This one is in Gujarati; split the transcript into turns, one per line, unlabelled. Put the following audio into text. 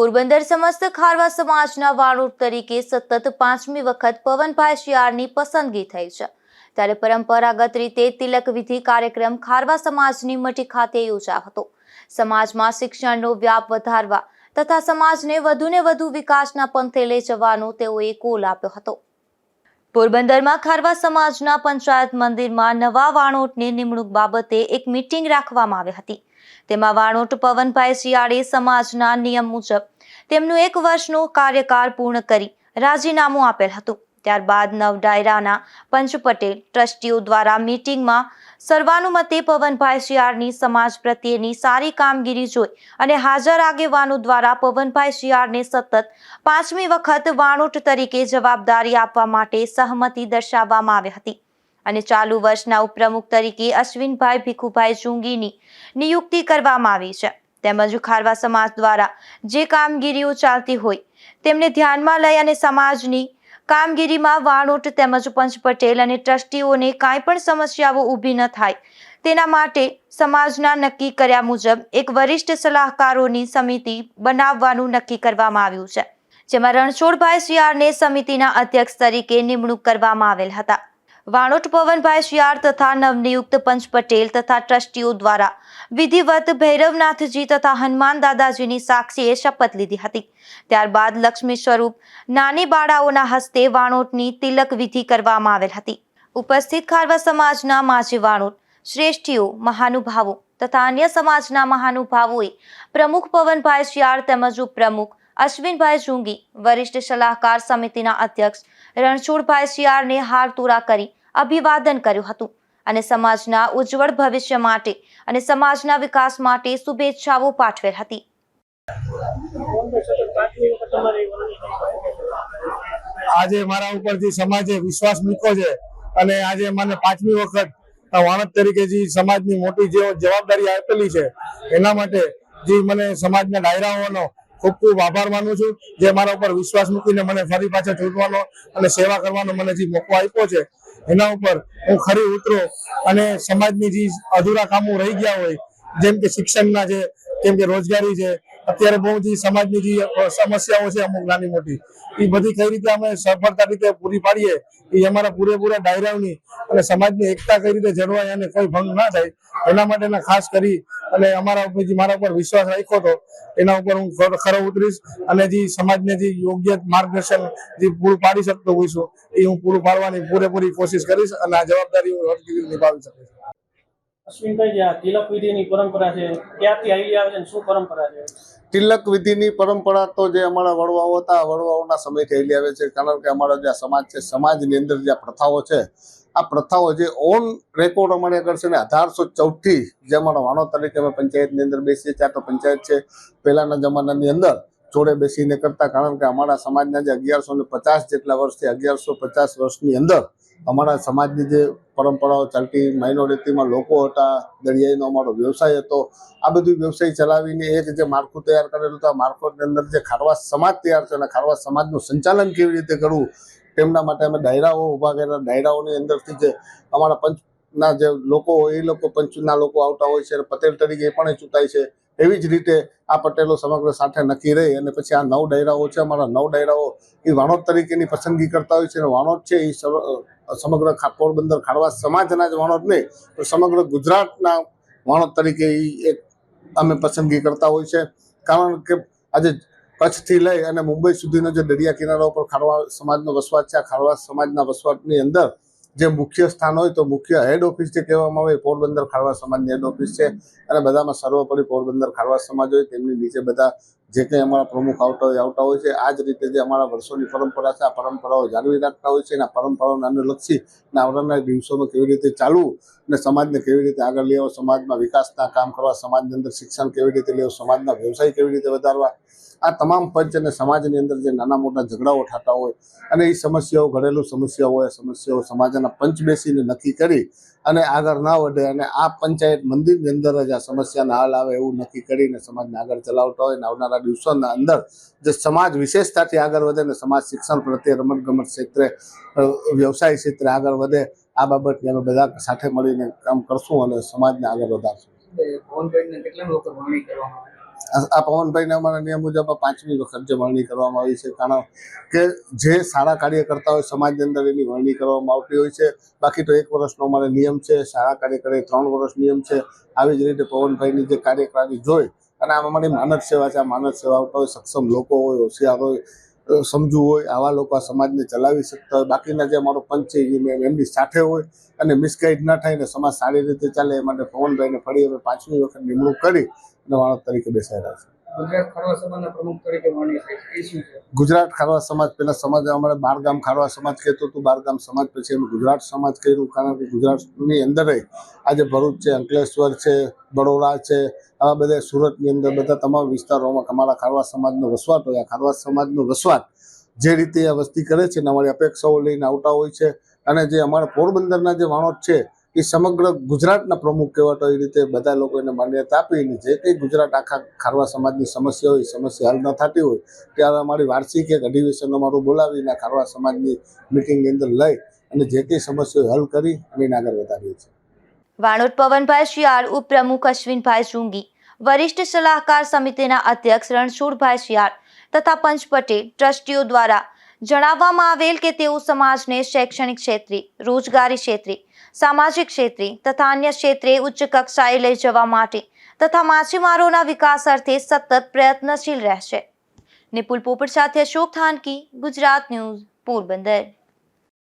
પોરબંદર સમસ્ત ખારવા સમાજના વાણુર તરીકે સતત પાંચમી વખત પવનભાઈ શિયાળની પસંદગી થઈ છે. ત્યારે પરંપરાગત રીતે તિલક વિધિ કાર્યક્રમ ખારવા સમાજની મઠી ખાતે યોજાયો હતો. સમાજમાં શિક્ષણનો વ્યાપ વધારવા તથા સમાજને વધુને વધુ વિકાસના પંથે લઈ જવાનો તેઓએ કોલ આપ્યો હતો. પોરબંદરમાં ખારવા સમાજના પંચાયત મંદિરમાં નવા વાણોટની નિમણૂક બાબતે એક મીટિંગ રાખવામાં આવી હતી. તેમાં વાણોટ પવનભાઈ શિયાળે સમાજના નિયમ મુજબ તેમનું એક વર્ષનો કાર્યકાળ પૂર્ણ કરી રાજીનામું આપેલ હતું. ત્યારબાદ નવ ડાયરાના પંચ પટેલ ટ્રસ્ટીઓ દ્વારા મીટિંગમાં સર્વાનુમતે પવનભાઈ શિયાળની સમાજ પ્રત્યેની સારી કામગીરી જોઈ અને હાજર આગેવાનો દ્વારા પવનભાઈ શિયાળને સતત પાંચમી વખત વાણોટ તરીકે જવાબદારી આપવા માટે સહમતિ દર્શાવવામાં આવી હતી. અને ચાલુ વર્ષના ઉપપ્રમુખ તરીકે અશ્વિનભાઈ ભીખુભાઈ ચુંગીની નિયુક્તિ કરવામાં આવી છે. તેમજ ખારવા સમાજ દ્વારા જે કામગીરીઓ ચાલતી હોય તેમને ધ્યાનમાં લઈ અને સમાજની કામગીરીમાં વાણોટ તેમજ પંચ પટેલ અને ટ્રસ્ટીઓને કાંઈ પણ સમસ્યાઓ ઊભી ન થાય. તેના માટે સમાજના નક્કી કર્યા મુજબ એક વરિષ્ઠ સલાહકારોની સમિતિ બનાવવાનું નક્કી કરવામાં આવ્યું છે, જેમાં રણછોડભાઈ શિયાળને સમિતિના અધ્યક્ષ તરીકે નિમણૂક કરવામાં આવેલ હતા. વાણોટ પવનભાઈ શિયાળ તથા નવનિયુક્ત પંચ પટેલ તથા ટ્રસ્ટીઓ દ્વારા વિધિવત ભૈરવનાથજી તથા હનુમાન દાદાજીની સાક્ષીએ શપથ લીધી હતી. ત્યારબાદ લક્ષ્મી સ્વરૂપ નાની બાળાઓના હસ્તે વાણોટની તિલક વિધિ કરવામાં આવેલ હતી. ઉપસ્થિત ખારવા સમાજના માજી વાણોટ, શ્રેષ્ઠીઓ, મહાનુભાવો તથા અન્ય સમાજના મહાનુભાવોએ પ્રમુખ પવનભાઈ શિયાળ તેમજ ઉપપ્રમુખ અશ્વિનભાઈ જુંગી વરિષ્ઠ સલાહકાર સમિતિના અધ્યક્ષ રણછોડભાઈ શિયાળને હાર તુરા કરી અભિવાદન કર્યું હતું. અને સમાજના ઉજ્જવળ ભવિષ્ય માટે અને સમાજના વિકાસ માટે શુભેચ્છાઓ પાઠવેલ હતી.
આજે મારા ઉપર જે સમાજે વિશ્વાસ મૂક્યો છે અને આજે મને પાંચમી વખત વાણદ તરીકે જે સમાજની મોટી જે જવાબદારી આપેલી છે, એના માટે જે મને સમાજના ડાયરાઓનો ખૂબ ખૂબ આભાર માનું છું, જે મારા ઉપર વિશ્વાસ મૂકીને મને ફરી પાછા ચૂંટવાનો અને સેવા કરવાનો મને જે મોકો આપ્યો છે એના ઉપર હું ખરી ઉતરો અને સમાજની જે અધૂરા કામો રહી ગયા હોય, જેમ કે શિક્ષણના છે જેમ કે રોજગારી છે, અત્યારે બહુ જે સમાજની જે સમસ્યાઓ છે અમુક નાની મોટી એ બધી કઈ રીતે અમે સફળતા રીતે પૂરી પાડીએ એ અમારા પૂરેપૂરા ડાયરાઓની અને સમાજની એકતા કઈ રીતે જળવાય અને કોઈ ભંગ ના થાય, એના માટેના ખાસ કરી અને અમારા ઉપર જે મારા ઉપર વિશ્વાસ રાખ્યો હતો, એના ઉપર હું ખરો ઉતરીશ અને જે સમાજને જે યોગ્ય માર્ગદર્શન જે પૂરું પાડી શકતો હોઈશ એ હું પૂરું પાડવાની પૂરેપૂરી કોશિશ કરીશ અને આ જવાબદારી હું હરખી રીતે નિભાવી શકીશ
અશ્વિનભાઈ તિલક વિધિની પરંપરા છે, ક્યાંથી આવી આવે છે શું પરંપરા છે?
તિલક વિધિની પરંપરા તો જે અમારા વડવાઓ હતા વડવાઓના સમયથી હેલી આવે છે. કારણ કે અમારો જે સમાજ છે, સમાજની અંદર જે પ્રથાઓ છે, આ પ્રથાઓ જે ઓન રેકોર્ડ અમારે આગળ છે ને અઢારસો ચૌદથી જે અમારા વાણો તરીકે અમે પંચાયતની અંદર બેસીએ છીએ તો પંચાયત છે, પહેલાંના જમાનાની અંદર જોડે બેસીને કરતા. કારણ કે અમારા સમાજના જે અગિયારસો ને પચાસ જેટલા વર્ષથી અગિયારસો પચાસ વર્ષની અંદર અમારા સમાજની જે પરંપરાઓ ચાલતી માઇનોરિટીમાં લોકો હતા, દરિયાઈનો અમારો વ્યવસાય હતો, આ બધું વ્યવસાય ચલાવીને એક જે માળખું તૈયાર કરેલું હતું, આ માળખુંની અંદર જે ખારવા સમાજ તૈયાર છે અને ખારવા સમાજનું સંચાલન કેવી રીતે કરવું, તેમના માટે અમે ડાયરાઓ ઊભા કર્યા. ડાયરાઓની અંદરથી જે અમારા પંચના જે લોકો હોય, એ લોકો પંચના લોકો આવતા હોય છે અને પટેલ તરીકે એ પણ ચૂંટાય છે. એવી જ રીતે આ પટેલો સમગ્ર સાથે નક્કી રહી અને પછી આ નવ ડાયરાઓ છે, અમારા નવ ડાયરાઓ, એ વાણોદ તરીકેની પસંદગી કરતા હોય છે અને વાણોદ છે, એ સમ- સમગ્ર પોરબંદર ખારવા સમાજના જ વાણોદ નહીં, પણ સમગ્ર ગુજરાતના વાણોદ તરીકે એ એક અમે પસંદગી કરતા હોય છે. કારણ કે આજે કચ્છથી લઈ અને મુંબઈ સુધીનો જે દરિયા કિનારા ઉપર ખારવા સમાજનો વસવાટ છે, આ ખારવા સમાજના વસવાટની અંદર જે મુખ્ય સ્થાન હોય તો મુખ્ય હેડ ઓફિસ જે કહેવામાં આવે પોરબંદર ખારવા સમાજની હેડ ઓફિસ છે. અને બધામાં સર્વોપરી પોરબંદર ખારવા સમાજ હોય, તેમની નીચે બધા જે કંઈ અમારા પ્રમુખ આવતા હોય આવતા હોય છે, આ જ રીતે જે અમારા વર્ષોની પરંપરા છે, આ પરંપરાઓ જાળવી રાખતા હોય છે અને આ પરંપરાઓને અનુલક્ષી અને આવનારા દિવસોમાં કેવી રીતે ચાલવું અને સમાજને કેવી રીતે આગળ લેવો સમાજમાં વિકાસના કામ કરવા, સમાજની અંદર શિક્ષણ કેવી રીતે લેવું સમાજના વ્યવસાય કેવી રીતે વધારવા, આ તમામ પંચ અને સમાજની અંદર જે નાના મોટા ઝઘડાઓ થતા હોય અને એ સમસ્યાઓ, ઘરેલું સમસ્યાઓ હોય, સમસ્યાઓ સમાજના પંચ બેસીને નક્કી કરી અને આગળ ના વધે અને આ પંચાયત મંદિરની અંદર જ આ સમસ્યાના હાલ આવે એવું નક્કી કરીને સમાજને આગળ ચલાવતા હોય અને આવનારા દિવસોના અંદર જે સમાજ વિશેષતાથી આગળ વધે અને સમાજ શિક્ષણ પ્રત્યે રમતગમત ક્ષેત્રે વ્યવસાય ક્ષેત્રે આગળ વધે આ બાબતને અમે બધા સાથે મળીને કામ કરશું અને સમાજને આગળ વધારશું. આ પવનભાઈને અમારા નિયમ મુજબ પાંચમી વખત જે વરણી કરવામાં આવી છે કારણ કે જે સારા કાર્યકર્તા હોય સમાજની અંદર એની વરણી કરવામાં આવતી હોય છે બાકી તો એક વર્ષનો અમારે નિયમ છે સારા કાર્યકર ત્રણ વર્ષ નિયમ છે. આવી જ રીતે પવનભાઈની જે કાર્યકારી જોઈ અને આમાં અમારી માનવ સેવા છે. આ માનવ સેવા હોય, સક્ષમ લોકો હોય, હોશિયાર હોય સમજવું હોય, આવા લોકો આ સમાજને ચલાવી શકતા હોય. બાકીના જે અમારો પંચ છે એમની સાથે હોય અને મિસગાઈડ ના થાય ને સમાજ સારી રીતે ચાલે, એ માટે પવનભાઈને ફરી અમે પાંચમી વખત નિમણૂક કરી અને માણસ તરીકે બેસાડ્યા છે.
ગુજરાત ખારવા
સમાજ પેલા સમાજ અમારે બાર ગામ ખારવા સમાજ કહેતું હતું. બાર ગામ સમાજ પછી અમે ગુજરાત સમાજ કર્યું. કારણ કે ગુજરાતની અંદર આજે ભરૂચ છે, અંકલેશ્વર છે, બરોડા છે, આવા બધા સુરતની અંદર બધા તમામ વિસ્તારોમાં અમારા ખારવા સમાજનો વસવાટ હોય. આ ખારવા સમાજનો વસવાટ જે રીતે આ વસ્તી કરે છે અમારી અપેક્ષાઓ લઈને આવતા હોય છે. અને જે અમારા પોરબંદરના જે વાણોદ છે એ સમગ્ર ગુજરાતના પ્રમુખ કહેવાતો એ રીતે બધા લોકો એને માન્યતા આપીને જે કંઈ ગુજરાત આખા ખારવા સમાજની સમસ્યા હોય સમસ્યા હલ ન થતી હોય, ત્યારે અમારી વાર્ષિક એક અધિવેશન અમારું બોલાવીને ખારવા સમાજની મિટિંગની અંદર લઈ અને જે કંઈ સમસ્યાઓ હલ કરી અને એને આગળ વધારીએ છીએ.
વાણોદ પવનભાઈ શિયાળ ઉપપ્રમુખ અશ્વિનભાઈ જુંગી વરિષ્ઠ સલાહકાર સમિતિના અધ્યક્ષ રણછોડભાઈ શિયાળ તથા પંચ પટેલ, ટ્રસ્ટીઓ દ્વારા જણાવવામાં આવેલ કે તેઓ સમાજને શૈક્ષણિક ક્ષેત્રે, રોજગારી ક્ષેત્રે સામાજિક ક્ષેત્રે તથા અન્ય ક્ષેત્રે ઉચ્ચ કક્ષાએ લઈ જવા માટે તથા માછીમારોના વિકાસ અર્થે સતત પ્રયત્નશીલ રહેશે. નિપુલ પોપટ સાથે અશોક થાનકી, ગુજરાત ન્યૂઝ, પોરબંદર.